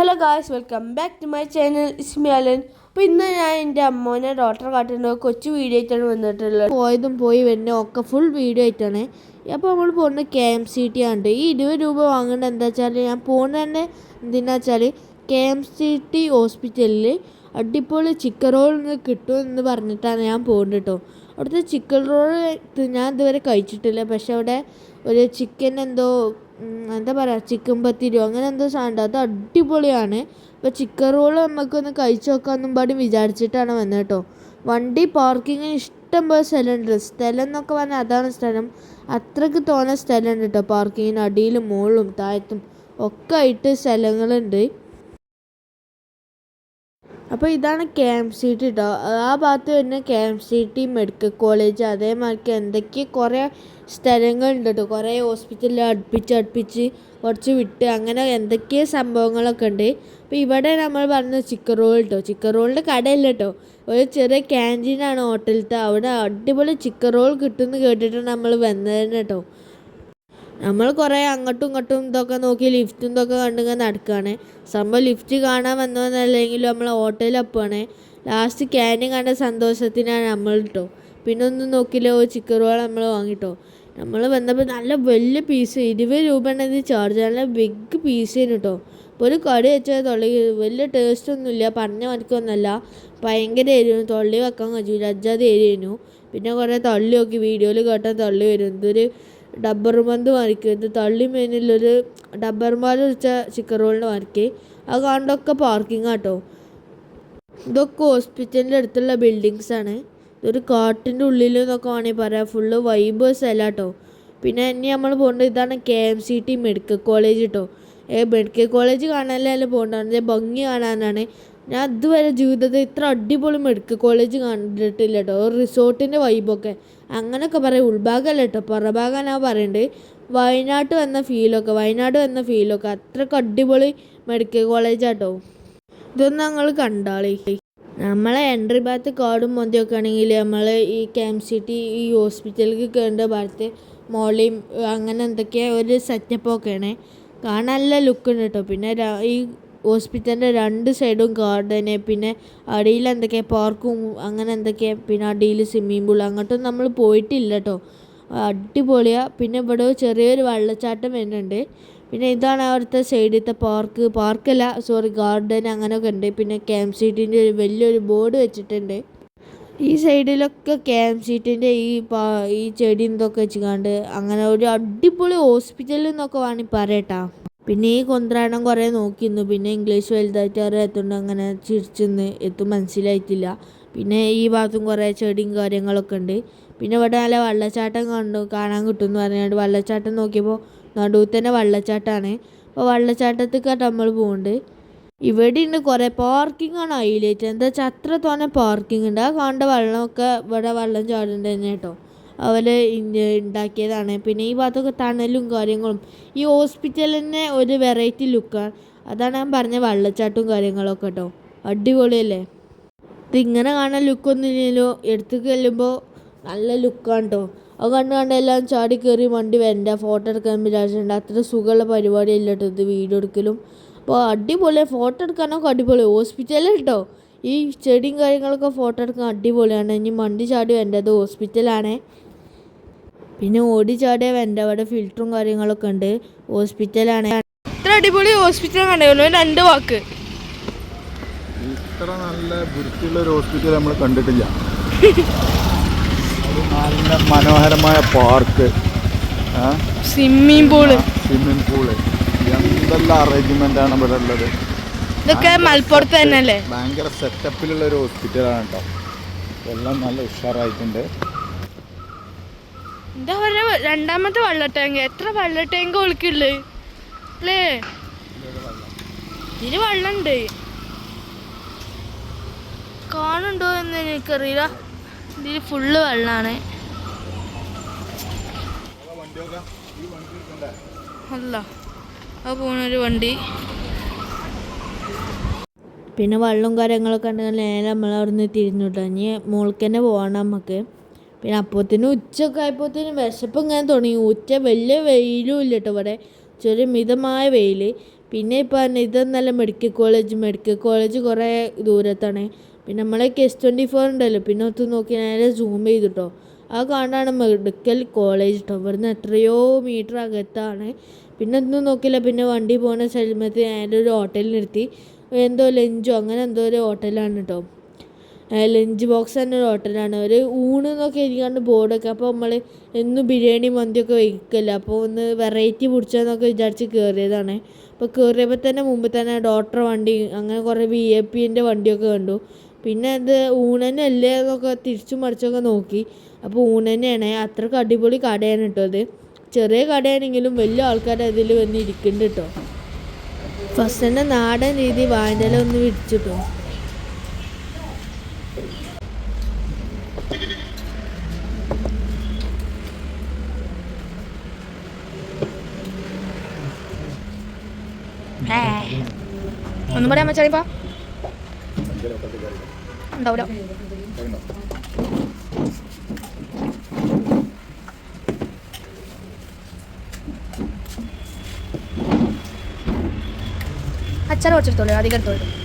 Hello guys welcome back to my channel ഇസ്മിയാലൻ അപ്പോൾ ഇന്ന് ഞാൻ എന്റെ അമ്മോനെ ഡോക്ടർ കാട്ടിന്റെ കൊച്ചു വീഡിയോ ആയിട്ടാണ് വന്നിട്ടുള്ളത്. പോയതും പോയി വരുന്നതും ഒക്കെ ഫുൾ വീഡിയോ ആയിട്ടാണ്. അപ്പോൾ നമ്മൾ പോകുന്നത് കെ എം സി ടി ആണ് ഈ ഇരുപത് രൂപ വാങ്ങേണ്ടത് എന്താ വെച്ചാൽ ഞാൻ പോകുന്നത് തന്നെ എന്തിനാ വെച്ചാൽ കെ എം സി ടി ഹോസ്പിറ്റലിൽ അടിപൊളി ചിക്കൻ റോൾ കിട്ടും എന്ന് പറഞ്ഞിട്ടാണ് ഞാൻ പോകുന്നത് കേട്ടോ. അവിടുത്തെ ചിക്കൻ റോൾ ഞാൻ ഇതുവരെ കഴിച്ചിട്ടില്ല. പക്ഷെ അവിടെ ഒരു ചിക്കൻ എന്തോ എന്താ പറയുക ചിക്കൻ പത്തിരിയോ അങ്ങനെ എന്തോ സാധനം അത് അടിപൊളിയാണ്. അപ്പോൾ ചിക്കൻ റോൾ നമുക്കൊന്ന് കഴിച്ച് നോക്കാമെന്നും പാടി വിചാരിച്ചിട്ടാണ് വന്നത് കേട്ടോ വണ്ടി പാർക്കിങ്ങിന് ഇഷ്ടം പോലെ സ്ഥലമുണ്ട്. സ്ഥലം എന്നൊക്കെ പറഞ്ഞാൽ അതാണ് സ്ഥലം. അത്രയ്ക്ക് തോന്നുന്ന സ്ഥലമുണ്ട് കേട്ടോ പാർക്കിങ്ങിന് അടിയിലും മുകളിലും താഴത്തും ഒക്കെ ആയിട്ട് സ്ഥലങ്ങളുണ്ട്. അപ്പോൾ ഇതാണ് കെ എം സി ടി കേട്ടോ ആ ഭാഗത്ത് വരുന്ന K M C T medical college അതേമാതിരി എന്തൊക്കെ കുറേ സ്ഥലങ്ങളുണ്ട് കേട്ടോ കുറേ ഹോസ്പിറ്റലിൽ അടുപ്പിച്ച് അടുപ്പിച്ച് കുറച്ച് വിട്ട് അങ്ങനെ എന്തൊക്കെ സംഭവങ്ങളൊക്കെ ഉണ്ട്. അപ്പോൾ ഇവിടെ നമ്മൾ പറഞ്ഞ ചിക്കൻ റോൾ കേട്ടോ ചിക്കൻ റോളിന്റെ കടയില്ല കേട്ടോ ഒരു ചെറിയ ക്യാന്റീനാണ് ഹോട്ടലിലത്തെ അവിടെ അടിപൊളി ചിക്കൻ റോൾ കിട്ടുമെന്ന് കേട്ടിട്ടാണ് നമ്മൾ വന്നത് തന്നെ കേട്ടോ നമ്മൾ കുറേ അങ്ങോട്ടും ഇങ്ങോട്ടും ഇതൊക്കെ നോക്കി ലിഫ്റ്റും ഇതൊക്കെ കണ്ടിങ്ങനെ നടക്കുകയാണ്. സംഭവം ലിഫ്റ്റ് കാണാൻ വന്നതെന്നല്ലെങ്കിലും നമ്മൾ ഹോട്ടലപ്പാണ് ലാസ്റ്റ് ക്യാൻ കണ്ട സന്തോഷത്തിനാണ് നമ്മൾ കേട്ടോ പിന്നെ ഒന്നും നോക്കില്ല ഒരു ചിക്കൻ റോൾ നമ്മൾ വാങ്ങിട്ടോ. നമ്മൾ വന്നപ്പോൾ നല്ല വലിയ പീസ് ഇരുപത് രൂപയാണ് ഇത് ചാർജ് നല്ല ബിഗ് പീസാണ് കേട്ടോ അപ്പോൾ ഒരു കടി വെച്ചാൽ തൊള്ളി വലിയ ടേസ്റ്റ് ഒന്നുമില്ല പറഞ്ഞ മണിക്കൊന്നുമല്ല ഭയങ്കര എരിവും തൊള്ളി വെക്കാൻ കഴിച്ചില്ല അജ്ജാതെ എരിയുന്നു പിന്നെ കുറേ തള്ളി നോക്കി വീഡിയോയിൽ കേട്ടാൽ തള്ളി വരും. എന്തൊരു ഡബ്ബർ മന്ത് വരയ്ക്കും ഇത് തള്ളി മേനിലൊരു ഡബ്ബർ പാൽ വെച്ച ചിക്കൻ റോളിന് മാറിക്ക് അത് കാണണ്ടൊക്കെ പാർക്കിംഗ് ആട്ടോ ഇതൊക്കെ ഹോസ്പിറ്റലിന്റെ അടുത്തുള്ള ബിൽഡിങ്സ് ആണ്. ഇതൊരു കാട്ടിന്റെ ഉള്ളിൽ എന്നൊക്കെ വേണമെങ്കിൽ പറയാം. ഫുള്ള് വൈബ് കേട്ടോ പിന്നെ ഇനി നമ്മൾ പോകേണ്ടത് ഇതാണ് K M C T medical college കേട്ടോ ഏ മെഡിക്കൽ കോളേജ് കാണാനല്ലേ പോകേണ്ടത്? ഭംഗി കാണാനാണ്. ഞാൻ ഇതുവരെ ജീവിതത്തിൽ ഇത്ര അടിപൊളി മെഡിക്കൽ കോളേജ് കണ്ടിട്ടില്ല കേട്ടോ ഒരു റിസോർട്ടിന്റെ വൈബൊക്കെ അങ്ങനെയൊക്കെ പറയും. ഉൾഭാഗമല്ല കേട്ടോ പുറഭാഗം ഞാൻ പറയുന്നുണ്ട് വയനാട്ട് വന്ന ഫീലൊക്കെ വയനാട് വന്ന ഫീലൊക്കെ അത്രയ്ക്ക് അടിപൊളി മെഡിക്കൽ കോളേജാട്ടോ ഇതൊന്നും ഞങ്ങൾ കണ്ടാളി. നമ്മളെ എൻട്രി ഭാഗത്ത് കാടും മൊന്തിയൊക്കെ ആണെങ്കിൽ നമ്മൾ ഈ കെ സിറ്റി ഈ ഹോസ്പിറ്റലിലേക്ക് കയറേണ്ട ഭാഗത്ത് മോളിയും അങ്ങനെ എന്തൊക്കെയാ ഒരു സെറ്റപ്പൊക്കെയാണ് കാണാൻ നല്ല ലുക്ക് ഉണ്ട് കേട്ടോ പിന്നെ ഈ ഹോസ്പിറ്റലിന്റെ രണ്ട് സൈഡും ഗാർഡന് പിന്നെ അടിയിൽ എന്തൊക്കെയാ പാർക്കും അങ്ങനെ എന്തൊക്കെയാ പിന്നെ അടിയിൽ സ്വിമ്മിംഗ് പൂൾ അങ്ങോട്ടും നമ്മൾ പോയിട്ടില്ല കേട്ടോ. അടിപൊളിയാ. പിന്നെ ഇവിടെ ചെറിയൊരു വെള്ളച്ചാട്ടം വരുന്നുണ്ട്. പിന്നെ ഇതാണ് അവിടുത്തെ സൈഡിലത്തെ പാർക്ക്. പാർക്കല്ല സോറി ഗാർഡൻ അങ്ങനെയൊക്കെ ഉണ്ട്. പിന്നെ കെ എം സി ഒരു വലിയൊരു ബോർഡ് വെച്ചിട്ടുണ്ട്. ഈ സൈഡിലൊക്കെ കെ എം സീറ്റിന്റെ ഈ പാ ഈ ചെടി ഇതൊക്കെ വെച്ചുകൊണ്ട് അങ്ങനെ ഒരു അടിപൊളി ഹോസ്പിറ്റലിൽ നിന്നൊക്കെ വേണമെങ്കിൽ പറയട്ടാ പിന്നെ ഈ കൊന്ത്രാടം കുറേ നോക്കിയിരുന്നു. പിന്നെ ഇംഗ്ലീഷ് വലുതായിട്ട് അറിയാത്തതുകൊണ്ട് അങ്ങനെ ചിരിച്ചെന്ന് എത്തും മനസ്സിലായിട്ടില്ല. പിന്നെ ഈ ഭാഗത്തും കുറേ ചെടിയും കാര്യങ്ങളൊക്കെ ഉണ്ട്. പിന്നെ ഇവിടെ നല്ല വെള്ളച്ചാട്ടം കണ്ടു കാണാൻ കിട്ടും എന്ന് പറഞ്ഞുകൊണ്ട് വെള്ളച്ചാട്ടം നോക്കിയപ്പോൾ നടുവിൽ തന്നെ വെള്ളച്ചാട്ടമാണ് അപ്പോൾ വെള്ളച്ചാട്ടത്തേക്കാട്ട് നമ്മൾ പോകുന്നുണ്ട് ഇവിടെ ഉണ്ട് കുറേ പാർക്കിംഗ് ആണ് ഹൈലൈറ്റ് എന്താ വെച്ചാൽ അത്ര തോന്നെ പാർക്കിംഗ് ഉണ്ട്. ആ കാണേണ്ട വെള്ളമൊക്കെ ഇവിടെ വെള്ളം ചാടുന്നുണ്ട് തന്നെ കേട്ടോ. അവർ ഉണ്ടാക്കിയതാണ് പിന്നെ ഈ ഭാഗത്തൊക്കെ തണലും കാര്യങ്ങളും. ഈ ഹോസ്പിറ്റലിന് ഒരു വെറൈറ്റി ലുക്കാണ് അതാണ് ഞാൻ പറഞ്ഞ വെള്ളച്ചാട്ടവും കാര്യങ്ങളൊക്കെ കേട്ടോ അടിപൊളിയല്ലേ? ഇത് ഇങ്ങനെ കാണാൻ ലുക്കൊന്നും ഇല്ലല്ലോ. എടുത്ത് ചെല്ലുമ്പോൾ നല്ല ലുക്കാണ് കേട്ടോ അത് കണ്ട് കണ്ട് എല്ലാം ചാടി കയറി വണ്ടി വരണ്ട. ഫോട്ടോ എടുക്കാൻ വിചാരിച്ചിട്ടുണ്ട്. അത്ര സുഖമുള്ള പരിപാടിയല്ല കേട്ടോ ഇത് വീഡിയോ എടുക്കലും. അപ്പോൾ അടിപൊളി ഫോട്ടോ എടുക്കാനൊക്കെ അടിപൊളി. ഹോസ്പിറ്റലിൽ കേട്ടോ ഈ ചെടിയും കാര്യങ്ങളൊക്കെ ഫോട്ടോ എടുക്കാൻ അടിപൊളിയാണ്. ഇനി വണ്ടി ചാടി വേണ്ടത് ഹോസ്പിറ്റലാണേ. പിന്നെ ഓടി ചാടിയ വേണ്ട അവിടെ ഫിൽറ്ററും കാര്യങ്ങളൊക്കെ ഉണ്ട്. ഹോസ്പിറ്റലാണ് ഇത്ര അടിപൊളി ഹോസ്പിറ്റൽ കണ്ടു രണ്ട് വാക്ക്. ഇത്ര നല്ല വൃത്തിയുള്ള ഒരു ഹോസ്പിറ്റൽ നമ്മൾ കണ്ടിട്ടില്ല. നല്ല മനോഹരമായ park swimming pool swimming pool എന്തെല്ലാം അറേഞ്ച്മെന്റ് ആണ് ഇവിടെ ഉള്ളത്? ഇതൊക്കെ മലപ്പുറത്ത് തന്നെ അല്ലേ ഭയങ്കര സെറ്റപ്പിലുള്ള ഒരു ഹോസ്പിറ്റലാണ് കേട്ടോ. എല്ലാം നല്ല ഉഷാറായിട്ടുണ്ട്. എന്താ പറയുക രണ്ടാമത്തെ വെള്ള ടാങ്ക് എത്ര വെള്ള ടാങ്ക് ഒളിക്കുള്ളു? അല്ലേ? ഇതിന് വെള്ളമുണ്ട് കാണുണ്ടോ എന്ന് എനിക്കറിയില്ല. ഇതിൽ ഫുള്ള് വെള്ളമാണ് അല്ല ആ പോണൊരു വണ്ടി. പിന്നെ വെള്ളം കാര്യങ്ങളൊക്കെ ഉണ്ടെങ്കിൽ നേരെ നമ്മൾ അവിടെ നിന്ന് തിരിഞ്ഞു കേട്ടോ. ഇനി മോൾക്ക് തന്നെ പോകണം നമുക്ക്. പിന്നെ അപ്പോഴത്തേനും ഉച്ചയൊക്കെ ആയപ്പോഴത്തേനും വിശപ്പ് ഇങ്ങനെ തുടങ്ങി. ഉച്ച വലിയ വെയിലും ഇല്ല കേട്ടോ ഇവിടെ. ചെറിയ മിതമായ വെയിൽ പിന്നെ ഇപ്പോൾ പറഞ്ഞ ഇതെന്നല്ല മെഡിക്കൽ കോളേജ്. മെഡിക്കൽ കോളേജ് കുറേ ദൂരത്താണ്. പിന്നെ നമ്മളെ കെസ് ട്വന്റി ഫോർ ഉണ്ടല്ലോ. പിന്നെ ഒത്ത് നോക്കി നേരെ സൂം ചെയ്തിട്ടോ. ആ കാണാണ് മെഡിക്കൽ കോളേജ് കേട്ടോ ഇവിടുന്ന് എത്രയോ മീറ്റർ അകത്താണ്. പിന്നെ ഒന്നും നോക്കില്ല പിന്നെ വണ്ടി പോകുന്ന സ്ഥലത്ത് നേരെ ഒരു ഹോട്ടലിൽ നിർത്തി. എന്തോ ലഞ്ചോ അങ്ങനെ എന്തോ ഒരു ഹോട്ടലാണ് കേട്ടോ ലഞ്ച് ബോക്സ് തന്നെ ഒരു ഹോട്ടലാണ്. ഒരു ഊണ് എന്നൊക്കെ എഴുതിക്കാണ്ട് ബോർഡൊക്കെ അപ്പോൾ നമ്മൾ എന്നും ബിരിയാണി മന്തിയൊക്കെ വയ്ക്കല്ല അപ്പോൾ ഒന്ന് വെറൈറ്റി പിടിച്ചതെന്നൊക്കെ വിചാരിച്ച് കയറിയതാണ് അപ്പോൾ കയറിയപ്പോൾ തന്നെ മുമ്പ് തന്നെ ഡോക്ടർ വണ്ടി അങ്ങനെ കുറേ വി എ പിന്റെ വണ്ടിയൊക്കെ കണ്ടു. പിന്നെ അത് ഊണന്നെ അല്ലേ എന്നൊക്കെ തിരിച്ചും മറിച്ചൊക്കെ നോക്കി. അപ്പോൾ ഊണന്നെയാണ് അത്രയ്ക്ക് അടിപൊളി കടയാണ് കേട്ടോ അത് ചെറിയ കടയാണെങ്കിലും വലിയ ആൾക്കാർ അതിൽ വന്ന് ഇരിക്കുന്നുണ്ട് കേട്ടോ ഫസ്റ്റ് തന്നെ നാടൻ രീതി ഒന്ന് വിരിച്ചിട്ടോ. ഒന്നും പറയാൻ വെച്ചാണിപ്പോ ഉണ്ടാവൂല അച്ചാർ കുറച്ചെടുത്തോളൂ അധികം എടുത്തോളൂ.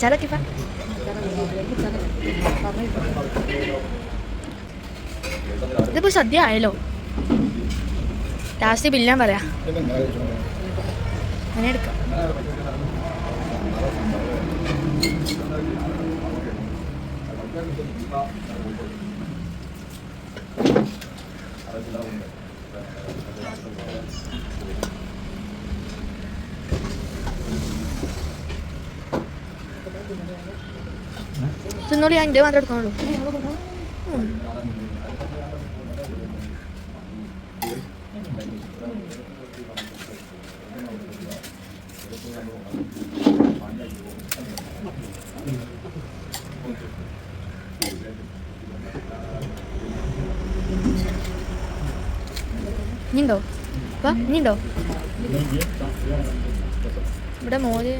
അച്ചാറൊക്കെ ഇപ്പം ഇതിപ്പോ സദ്യ ആയല്ലോ ലാസ്റ്റ് ബില്ലാൻ പറയാ അങ്ങനെ എടുക്കാം തിന്നോളി ഞാൻ എന്റെ മാത്രം എടുക്കാനുള്ളൂ ഉം. ഇനിയുണ്ടോ വാ ഇനിയുണ്ടോ ഇവിടെ മോര്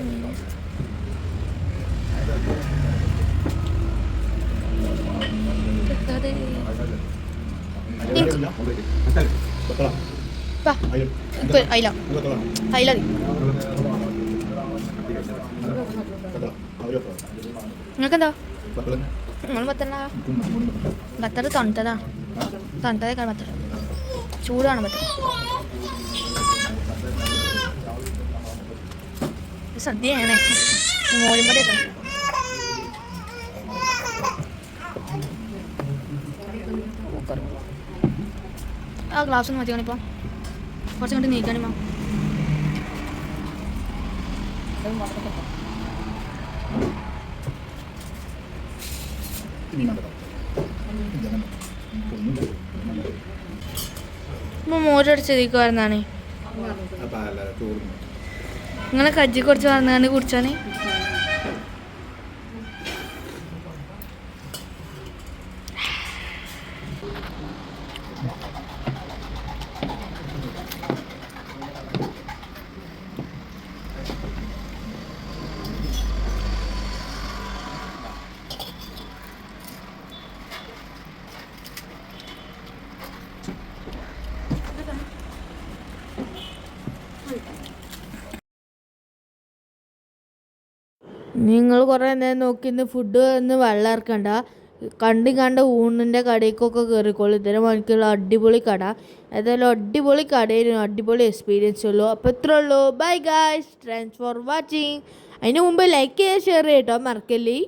തണുത്തതേക്കാൾ ബത്തർ ചൂടാണ് ബത്തർ സദ്യയാണ്. മോരും ആ ഗ്ലാസ് ഒന്ന് മാറ്റിക്കണിപ്പോൾ കുറച്ച് കണ്ട്? നീക്കണിമോ ഇപ്പോൾ മോരടിച്ചതിക്കുവായിരുന്നാണ് നിങ്ങളെ കജ്ജി കുറച്ച് പറഞ്ഞാണ്ട് കുടിച്ചാണ് നിങ്ങൾ കുറേ നേരം നോക്കി ഇന്ന് ഫുഡ് ഒന്ന് വെള്ളം ഇറക്കണ്ട. കണ്ട് കണ്ട ഊണിന്റെ കടയിലേക്കൊക്കെ കയറിക്കോളൂ ഇതര മണിക്കുള്ള അടിപൊളി കട. ഏതായാലും അടിപൊളി കടയായിരുന്നു. അടിപൊളി എക്സ്പീരിയൻസ് ഉള്ളൂ. അപ്പോൾ ഇത്ര ഉള്ളൂ. Bye guys thanks for watching അതിന് മുമ്പ് ലൈക്ക് ചെയ്യുക ഷെയർ ചെയ്യട്ടോ മറക്കല്ലേ?